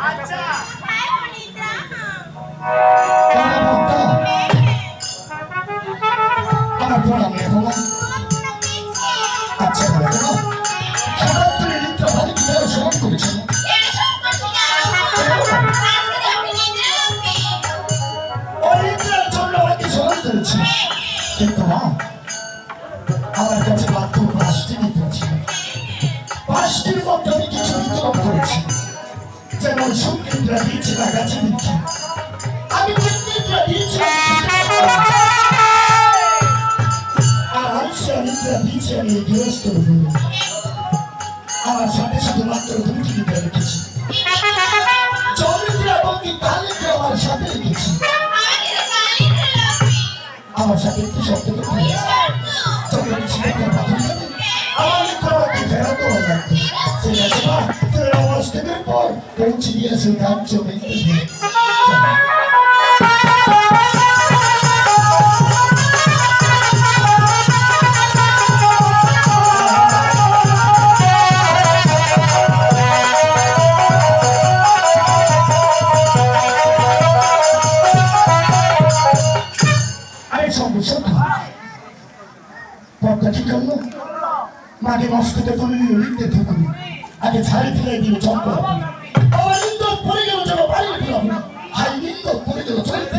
আচ্ছা। গাছে দিচ্ছি আমি সঙ্গীতরা দিয়েছি আর শ্রমিকরা দিয়েছি আমি গৃহস্থ আমার সাথে সাথে মাত্র দুটি দিতে রেখেছি চরিত্রা বন্দি তালিকা আমার সাথে রেখেছি আমার সাথে একটু শব্দ করতে দেবের পর পৌঁছে ঠিক করল মাকে মস্কোতে তুমি লিখতে থাকুন আগে ছাড়ি ফেলে দিয়ে চম্প আমার নিন্দ পড়ে গেল যেন বাড়ি ফেলাম হাই নিন্দ পড়ে গেল চলতে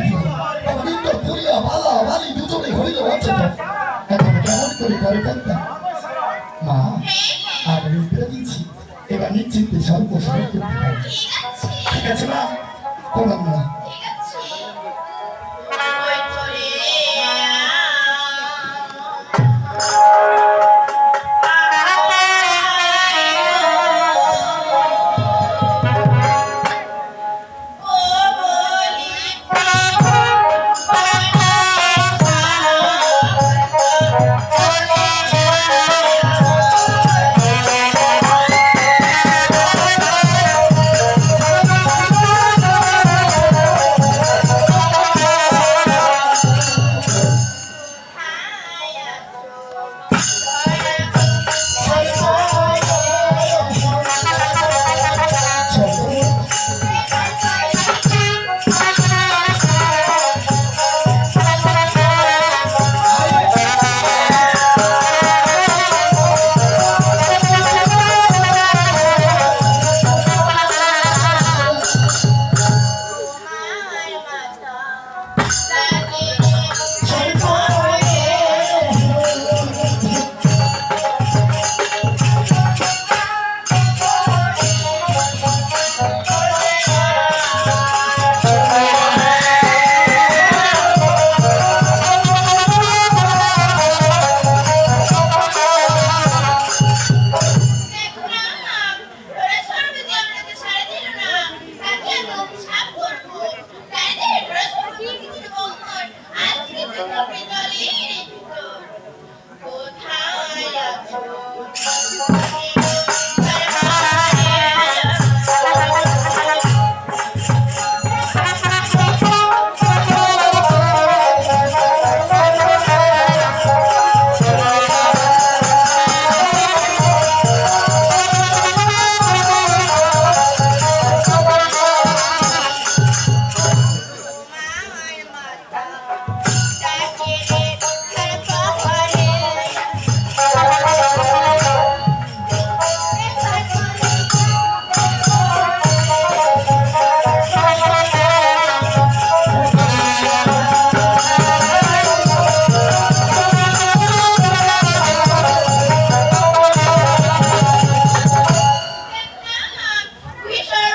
আমার নিন্দ পড়িয়া বালা বালি দুজনে হইল আছে এখন কেমন করে করে ফেলতাম মা আর নিদ্রা দিয়েছি এবার নিশ্চিন্তে স্বল্প স্বল্প ঠিক আছে মা? প্রণাম না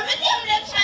with him, let's